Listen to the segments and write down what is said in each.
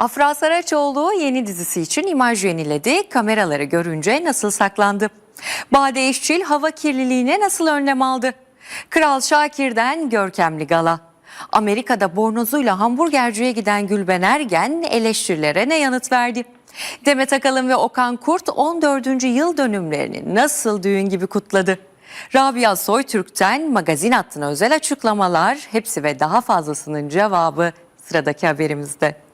Afra Saraçoğlu yeni dizisi için imaj yeniledi. Kameraları görünce nasıl saklandı? Bade İşçil hava kirliliğine nasıl önlem aldı? Kral Şakir'den görkemli gala. Amerika'da bornozuyla hamburgerciye giden Gülben Ergen eleştirilere ne yanıt verdi? Demet Akalın ve Okan Kurt 14. yıl dönümlerini nasıl düğün gibi kutladı? Rabia Soytürk'ten magazin hattına özel açıklamalar hepsi ve daha fazlasının cevabı sıradaki haberimizde.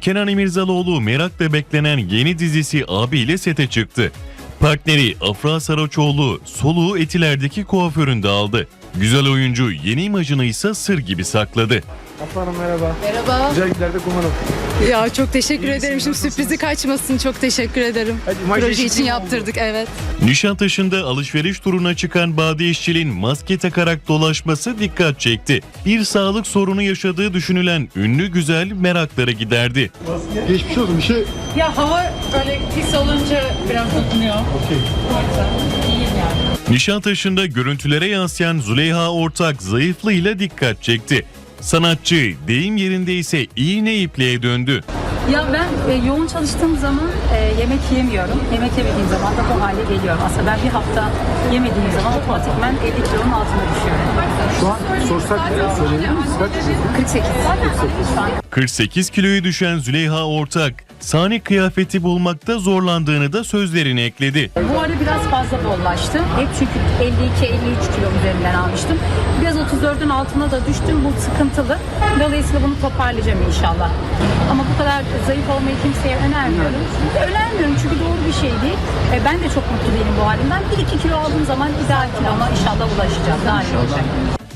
Kenan İmirzalıoğlu merakla beklenen yeni dizisi Abi ile sete çıktı. Partneri Afra Saraçoğlu soluğu Etiler'deki kuaföründe aldı. Güzel oyuncu yeni imajını ise sır gibi sakladı. Afra Hanım merhaba. Merhaba. Güzel günlerde kumanım. Ya çok teşekkür İyi ederim. misin, Şimdi sürprizi kaçmasın. Çok teşekkür ederim. Hadi, imaj Proje değişikliği için mi yaptırdık evet. Nişantaşı'nda alışveriş turuna çıkan Bade İşçil'in maske takarak dolaşması dikkat çekti. Bir sağlık sorunu yaşadığı düşünülen ünlü güzel merakları giderdi. Geçmiş olsun bir şey. Ya hava böyle pis olunca biraz dokunuyor. Okey. Nişantaşı'nda görüntülere yansıyan Züleyha Ortak zayıflığıyla dikkat çekti. Sanatçı deyim yerinde ise iğne ipliğe döndü. Ya ben e, yoğun çalıştığım zaman e, yemek yemiyorum. Yemek yemediğim zaman da bu hale geliyorum. Aslında ben bir hafta yemediğim zaman otomatikman 50 kilonun altına düşüyorum. Şu an sorsak söyleyebilir miyiz? Kaç yaşındasın? 48. Şu an 48 kiloyu düşen Züleyha Ortak, sahne kıyafeti bulmakta zorlandığını da sözlerine ekledi. Bu ara biraz fazla bollaştı. Hep çünkü 52-53 kilo üzerinden almıştım. Biraz 34'ün altına da düştüm. Bu sıkıntılı. Dolayısıyla bunu toparlayacağım inşallah. Ama bu kadar zayıf olmayı kimseye önermiyorum. Önermiyorum çünkü doğru bir şey değil. E, ben de çok mutlu değilim bu halimden. 1-2 kilo aldığım zaman ideal kiloma inşallah ulaşacağım. Daha iyi olacak.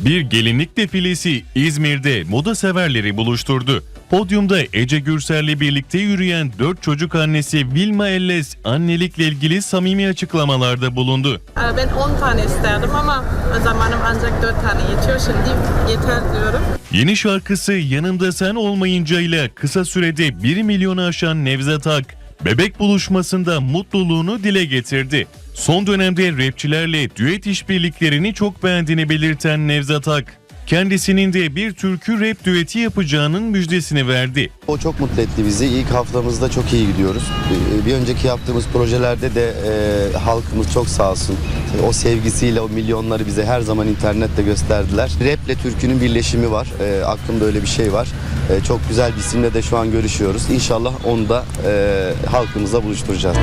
Bir gelinlik defilesi İzmir'de moda severleri buluşturdu. Podyumda Ece Gürsel'le birlikte yürüyen dört çocuk annesi Vilma Elles annelikle ilgili samimi açıklamalarda bulundu. Ee, Ben 10 tane isterdim ama zamanım ancak 4 tane yetiyor. Şimdi yeter diyorum. Yeni şarkısı Yanımda Sen Olmayınca ile kısa sürede 1 milyonu aşan Nevzat Ak, bebek buluşmasında mutluluğunu dile getirdi. Son dönemde rapçilerle düet işbirliklerini çok beğendiğini belirten Nevzat Ak, kendisinin de bir türkü rap düeti yapacağının müjdesini verdi. O çok mutlu etti bizi. İlk haftamızda çok iyi gidiyoruz. Ee, Bir önceki yaptığımız projelerde de e, halkımız çok sağ olsun. O sevgisiyle o milyonları bize her zaman internette gösterdiler. Rap ile türkünün birleşimi var. E, aklımda öyle bir şey var. E, çok güzel bir isimle de şu an görüşüyoruz. İnşallah onu da e, halkımızla buluşturacağız.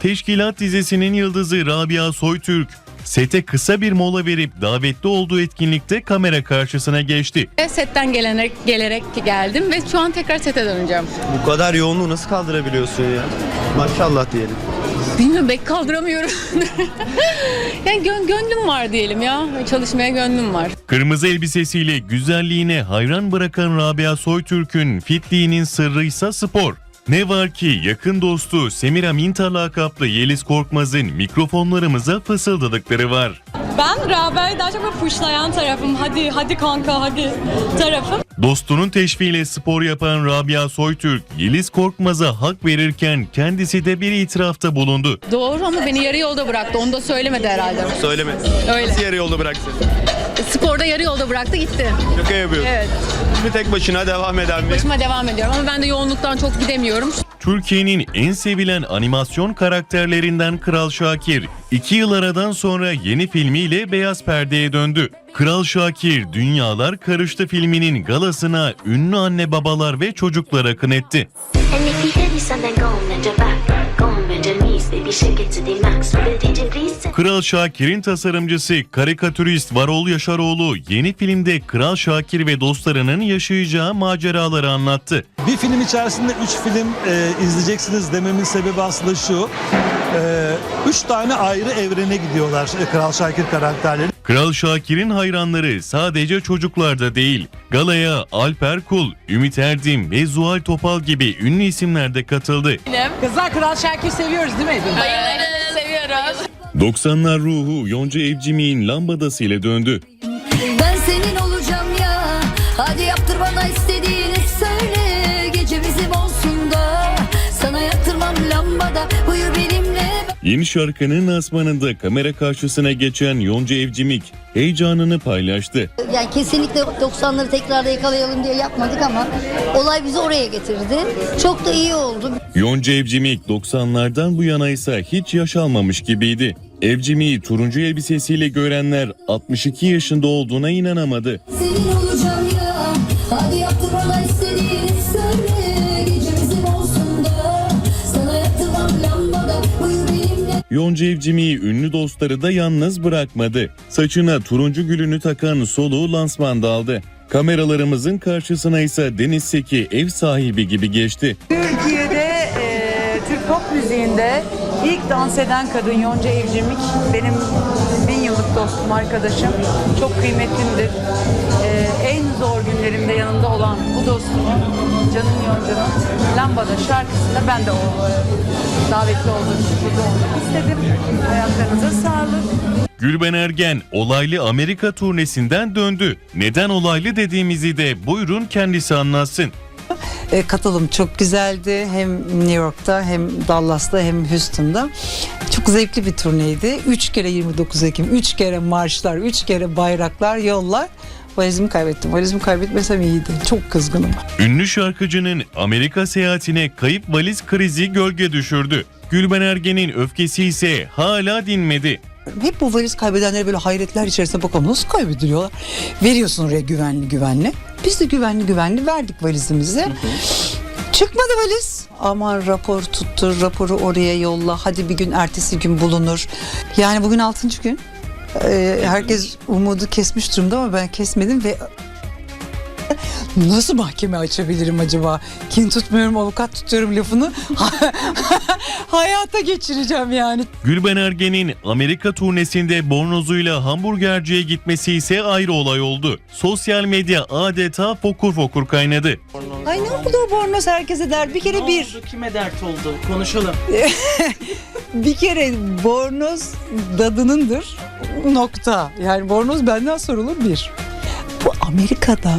Teşkilat dizisinin yıldızı Rabia Soytürk, sete kısa bir mola verip davetli olduğu etkinlikte kamera karşısına geçti. Setten gelerek, gelerek geldim ve şu an tekrar sete döneceğim. Bu kadar yoğunluğu nasıl kaldırabiliyorsun ya? Maşallah diyelim. Bilmiyorum bek kaldıramıyorum. yani gön, gönlüm var diyelim ya. Çalışmaya gönlüm var. Kırmızı elbisesiyle güzelliğine hayran bırakan Rabia Soytürk'ün fitliğinin sırrı ise spor. Ne var ki yakın dostu Semira Minta lakaplı Yeliz Korkmaz'ın mikrofonlarımıza fısıldadıkları var. Ben Rabia'yı daha çok böyle pushlayan tarafım. Hadi hadi kanka hadi tarafım. Dostunun teşviğiyle spor yapan Rabia Soytürk, Yeliz Korkmaz'a hak verirken kendisi de bir itirafta bulundu. Doğru ama beni yarı yolda bıraktı. Onu da söylemedi herhalde. Söyleme. Öyle. Nasıl yarı yolda bıraksın? Sporda yarı yolda bıraktı gitti. Şaka yapıyorsun. Evet. Bir tek başına devam eden bir. Başıma devam ediyorum ama ben de yoğunluktan çok gidemiyorum. Türkiye'nin en sevilen animasyon karakterlerinden Kral Şakir, iki yıl aradan sonra yeni filmiyle beyaz perdeye döndü. Kral Şakir, Dünyalar Karıştı filminin galasına ünlü anne babalar ve çocuklar akın etti. And if you hear me Kral Şakir'in tasarımcısı karikatürist Varol Yaşaroğlu yeni filmde Kral Şakir ve dostlarının yaşayacağı maceraları anlattı. Bir film içerisinde üç film e, izleyeceksiniz dememin sebebi aslında şu. E, üç tane ayrı evrene gidiyorlar e, Kral Şakir karakterleri. Kral Şakir'in hayranları sadece çocuklarda değil, galaya Alper Kul, Ümit Erdim ve Zuhal Topal gibi ünlü isimler de katıldı. Kızlar Kral Şakir seviyoruz değil mi? Seviyoruz. 90'lar ruhu Yonca Evcimik'in lambadası ile döndü. Ben senin olacağım ya. Hadi yaptır bana istediğini Yeni şarkının lansmanında kamera karşısına geçen Yonca Evcimik heyecanını paylaştı. Yani kesinlikle 90'ları tekrarda yakalayalım diye yapmadık ama olay bizi oraya getirdi. Çok da iyi oldu. Yonca Evcimik 90'lardan bu yana ise hiç yaş almamış gibiydi. Evcimik'i turuncu elbisesiyle görenler 62 yaşında olduğuna inanamadı. Senin Yonca Evcimik'i ünlü dostları da yalnız bırakmadı. Saçına turuncu gülünü takan soluğu lansmanda aldı. Kameralarımızın karşısına ise Deniz Seki ev sahibi gibi geçti. Türkiye'de ilk dans eden kadın Yonca Evcimik benim bin yıllık dostum, arkadaşım. Çok kıymetlimdir. E, en zor günlerimde yanımda olan bu dostumu, Canım Yonca'nın Lambada şarkısında ben de o e, davetli olduğum için burada olmak istedim. Ayaklarınıza sağlık. Gülben Ergen olaylı Amerika turnesinden döndü. Neden olaylı dediğimizi de buyurun kendisi anlatsın. E, katılım çok güzeldi. Hem New York'ta hem Dallas'ta hem Houston'da. Çok zevkli bir turneydi. Üç kere 29 Ekim, üç kere marşlar, üç kere bayraklar, yollar. Valizimi kaybettim. Valizimi kaybetmesem iyiydi. Çok kızgınım. Ünlü şarkıcının Amerika seyahatine kayıp valiz krizi gölge düşürdü. Gülben Ergen'in öfkesi ise hala dinmedi. Hep bu valiz kaybedenlere böyle hayretler içerisinde bakalım nasıl kaybediliyorlar. Veriyorsun oraya güvenli güvenli. Biz de güvenli güvenli verdik valizimizi. Çıkmadı valiz. Aman rapor tuttur, raporu oraya yolla. Hadi bir gün ertesi gün bulunur. Yani bugün 6. gün. Ee, herkes umudu kesmiş durumda ama ben kesmedim ve nasıl mahkeme açabilirim acaba? Kin tutmuyorum, avukat tutuyorum lafını hayata geçireceğim yani. Gülben Ergen'in Amerika turnesinde bornozuyla hamburgerciye gitmesi ise ayrı olay oldu. Sosyal medya adeta fokur fokur kaynadı. Ay ne oldu o bornoz herkese der. Bir kere bir. Kime dert oldu? Konuşalım. Bir kere bornoz dadınındır. Nokta. Yani bornoz benden sorulur bir. Bu Amerika'da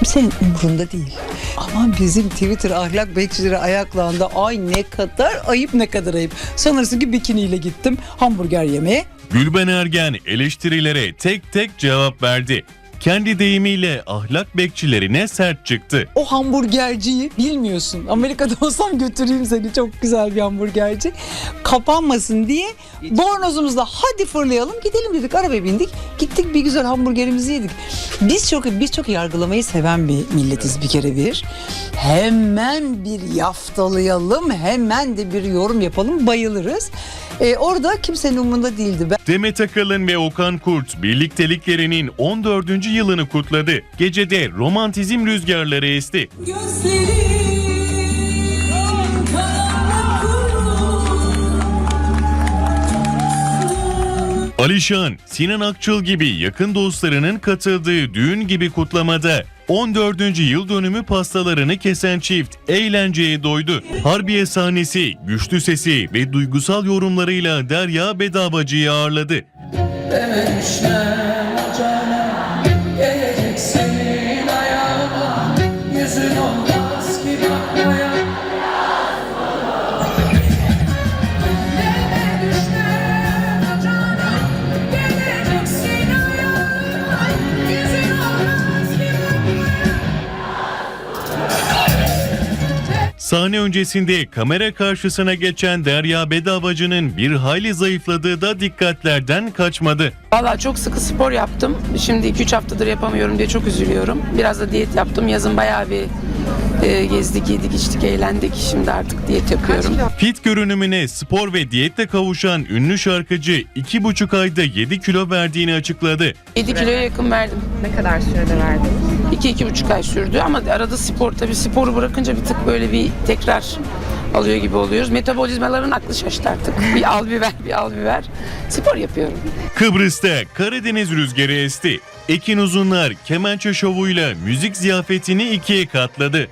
kimsenin umurunda değil. Ama bizim Twitter ahlak bekçileri ayaklandı. Ay ne kadar ayıp ne kadar ayıp. Sanırsın ki bikiniyle gittim hamburger yemeye. Gülben Ergen eleştirilere tek tek cevap verdi. Kendi deyimiyle ahlak bekçilerine sert çıktı. O hamburgerciyi bilmiyorsun. Amerika'da olsam götüreyim seni çok güzel bir hamburgerci. Kapanmasın diye bornozumuzla hadi fırlayalım gidelim dedik arabaya bindik. Gittik bir güzel hamburgerimizi yedik. Biz çok biz çok yargılamayı seven bir milletiz bir kere bir. Hemen bir yaftalayalım hemen de bir yorum yapalım bayılırız. Ee, orada kimsenin umurunda değildi. Ben Demet Akalın ve Okan Kurt birlikteliklerinin 14. yılını kutladı. Gecede romantizm rüzgarları esti. Alişan, Sinan Akçıl gibi yakın dostlarının katıldığı düğün gibi kutlamada 14. yıl dönümü pastalarını kesen çift eğlenceye doydu. Harbiye sahnesi, güçlü sesi ve duygusal yorumlarıyla Derya Bedavacı'yı ağırladı. Sahne öncesinde kamera karşısına geçen Derya Bedavacı'nın bir hayli zayıfladığı da dikkatlerden kaçmadı. Valla çok sıkı spor yaptım. Şimdi 2-3 haftadır yapamıyorum diye çok üzülüyorum. Biraz da diyet yaptım. Yazın bayağı bir e, gezdik, yedik, içtik, eğlendik. Şimdi artık diyet yapıyorum. Fit görünümüne spor ve diyetle kavuşan ünlü şarkıcı 2,5 ayda 7 kilo verdiğini açıkladı. 7 kiloya yakın verdim. Ne kadar sürede verdin? 2-2,5 ay sürdü ama arada spor tabii sporu bırakınca bir tık böyle bir tekrar alıyor gibi oluyoruz. Metabolizmaların aklı şaştı artık. Bir al bir ver, bir al bir ver. Spor yapıyorum. Kıbrıs'ta Karadeniz rüzgarı esti. Ekin Uzunlar kemençe şovuyla müzik ziyafetini ikiye katladı.